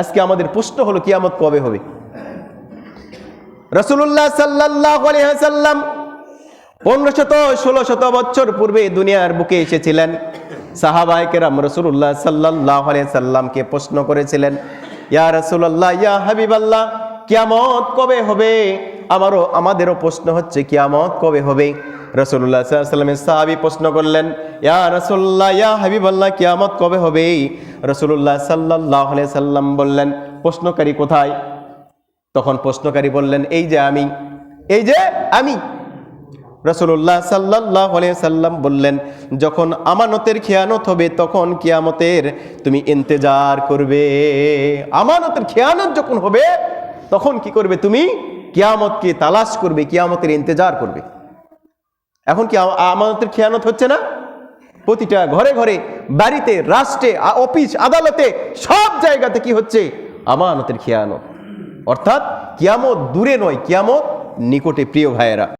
আজকে আমাদের প্রশ্ন হলো, কিয়ামত কবে হবে? রসুল্লাহ সাল্লাহ সাল্লাম পনেরো শত ষোলো শত বছর পূর্বে দুনিয়ার বুকে এসেছিলেন। সাহাবাইকেরাম রসুল্লাহ সাল্লাহ সাল্লামকে প্রশ্ন করেছিলেন, ইয়া রসুল্লাহ ইয়া হাবিবাল্লাহ, কিয়ামত কবে হবে? আমারও, আমাদেরও প্রশ্ন হচ্ছে, কিয়ামত কবে হবে? রসুল্লাহ সাল্লামের সাহাবি প্রশ্ন করলেন, ইয়া রসুল্লাহ ইয়া হাবিবাল্লাহ, কিয়ামত কবে হবে? রসুল্লাহ সাল্লাহ সাল্লাম বললেন, প্রশ্নকারী কোথায়? তখন প্রশ্নকারী বললেন, এই যে আমি। এই যে আমি? রসুল্লাহ সাল্লাহ সাল্লাম বললেন, যখন আমানতের খেয়ানত হবে, তখন কিয়ামতের তুমি ইন্তেজার করবে। আমানতের খেয়ানত যখন হবে, তখন কি করবে তুমি? কিয়ামতকে তালাশ করবে, কিয়ামতের ইন্তেজার করবে। এখন কি আমানতের খেয়ানত হচ্ছে না? প্রতিটা ঘরে ঘরে, বাড়িতে, রাষ্ট্রে অফিস, আদালতে, সব জায়গাতে কি হচ্ছে? আমানতের খেয়ানত। অর্থাৎ কিয়ামত দূরে নয়, কিয়ামত নিকটে প্রিয় ভাইয়েরা।